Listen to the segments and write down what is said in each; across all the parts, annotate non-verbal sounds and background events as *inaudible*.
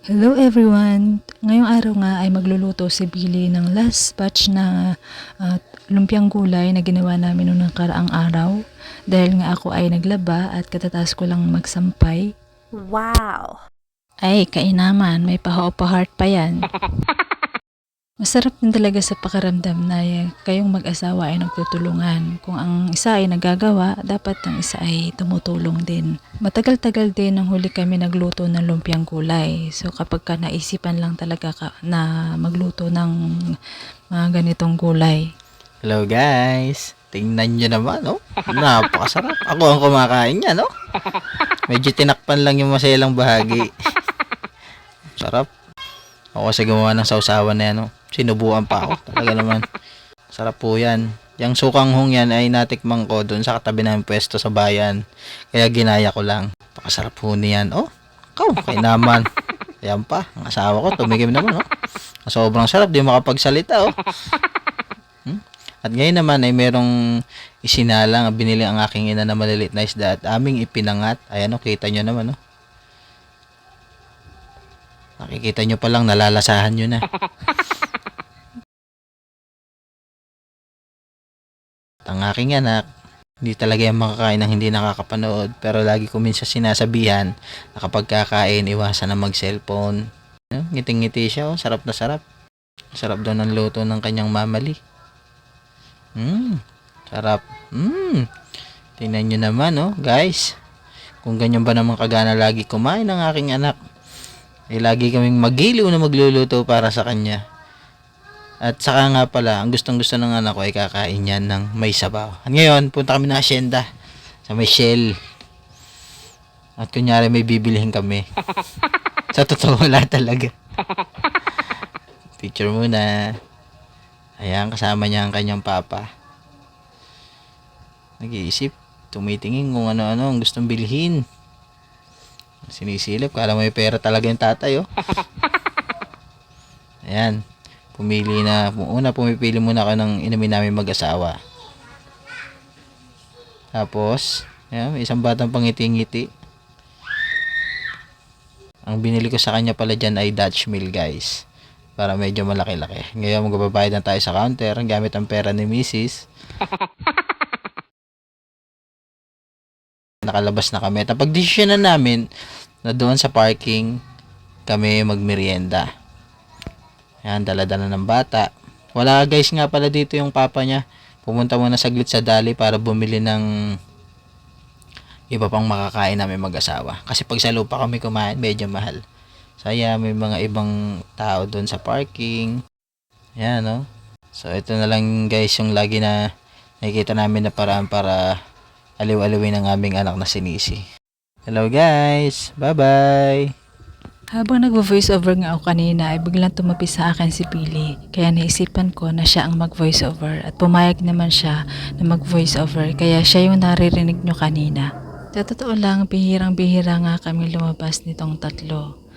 Hello everyone! Ngayong araw nga ay magluluto si Billy ng last batch na ah, lumpiang gulay na ginawa namin noong nakaraang araw. Dahil nga ako ay naglaba at katatas ko lang magsampay. Wow. Ay, kainaman, may paho-pa-heart pa yan. *laughs* Masarap din talaga sa pakaramdam na kayong mag-asawa ay nagtutulungan. Kung ang isa ay nagagawa, dapat ang isa ay tumutulong din. Matagal-tagal din ang huli kami nagluto ng lumpiang gulay. So kapag ka naisipan lang talaga ka na magluto ng mga ganitong gulay. Hello guys! Tingnan nyo naman, no? Napakasarap. *laughs* Ako ang kumakain niya, no? Medyo tinakpan lang yung maselang bahagi. *laughs* Sarap. Ako kasi gumawa ng sausawan na yan, no? Sinubuan pa ako. Talaga naman. Sarap po yan. Yung sukang hong yan ay natikman ko doon sa katabi ng pwesto sa bayan. Kaya ginaya ko lang. Pakasarap po niyan. Oh, kau, kay naman. Ayan pa, ang asawa ko, tumigim naman, no? Sobrang sarap, di makapagsalita, oh. At ngayon naman ay merong isinalang, binili ang aking ina na maliliit na isda at aming ipinangat. Ayan o, kita nyo naman o. Nakikita nyo pa lang, nalalasahan nyo na. Ang aking anak, hindi talaga yung makakain ng hindi nakakapanood. Pero lagi ko minsan sinasabihan na kapag kakain, iwasan na mag-cellphone. Ngiting-ngiti siya, oh. sarap na sarap. Sarap daw ng luto ng kanyang mamali. Mmm, sarap. Mmm, tingnan nyo naman, oh, guys. Kung ganyan ba naman kagana lagi kumain ng aking anak. Eh, lagi kaming magiliw na magluluto para sa kanya. At saka nga pala, ang gustong gusto ng anak ko ay kakain yan ng may sabaw. At ngayon, punta kami ng asyenda sa may shell. At kunyari may bibilihin kami. *laughs* sa totoo wala talaga. Picture muna. Ayan, kasama niya ang kanyang papa. Nag-iisip, tumitingin kung ano-ano ang gustong bilhin. Sinisilip, kala may pera talaga yung tatay, oh. *laughs* Ayan, pumili na, una pumipili muna ako ng inumin namin mag-asawa. Tapos, may isang batang pangiti-ngiti. Ang binili ko sa kanya pala dyan ay Dutch Mill, guys para medyo malaki-laki. Ngayon magbabayad na tayo sa counter gamit ang pera ni Mrs. *laughs* Nakalabas na kami. Tapag desisyon na namin na doon sa parking kami magmerienda. Yan, dala-dala ng bata. Wala guys nga pala dito yung papa niya. Pumunta muna saglit sa dali para bumili ng iba pang makakain namin mag-asawa. Kasi pag sa lupa kami kumain, medyo mahal. Saya may mga ibang tao doon sa parking. Yan, no? So, ito na lang guys yung lagi na nakikita namin na paraan para aliw-aliwin ang aming anak na si Nisi. Hello guys! Bye-bye! Habang nag-voice over nga ako kanina ay biglang tumapi sa akin si Billy. Kaya naisipan ko na siya ang mag-voice over at pumayag naman siya na mag-voice over kaya siya yung naririnig nyo kanina. Sa totoo lang, bihirang-bihira nga kami lumabas nitong tatlo.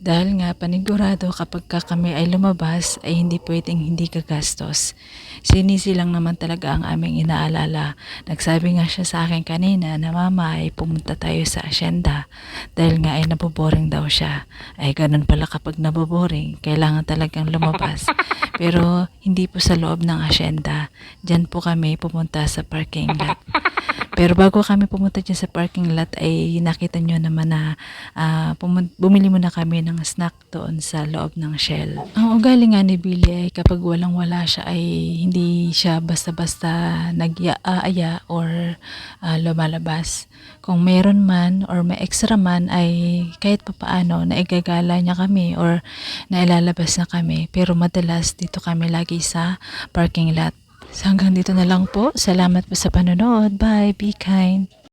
Dahil nga panigurado kapag ka kami ay lumabas ay hindi pwedeng hindi gagastos. Sinisi lang naman talaga ang aming inaalala. Nagsabi nga siya sa akin kanina na mama ay pumunta tayo sa asyenda dahil nga ay naboboring daw siya. Ay ganun pala kapag naboboring, kailangan talagang lumabas. *laughs* Pero hindi po sa loob ng asyenda. Diyan po kami pumunta sa parking lot. Pero bago kami pumunta dyan sa parking lot ay nakita nyo naman na pumun- bumili muna kami ng snack doon sa loob ng Shell. Ang ugali nga ni Billy ay kapag walang wala siya ay hindi siya basta-basta nag-aaya or ah, lumalabas. Kung meron man or may extra man ay kahit papaano na igagala niya kami or nailalabas na kami. Pero madalas dito kami lagi sa parking lot. So hanggang dito na lang po. Salamat po sa panonood. Bye. Be kind.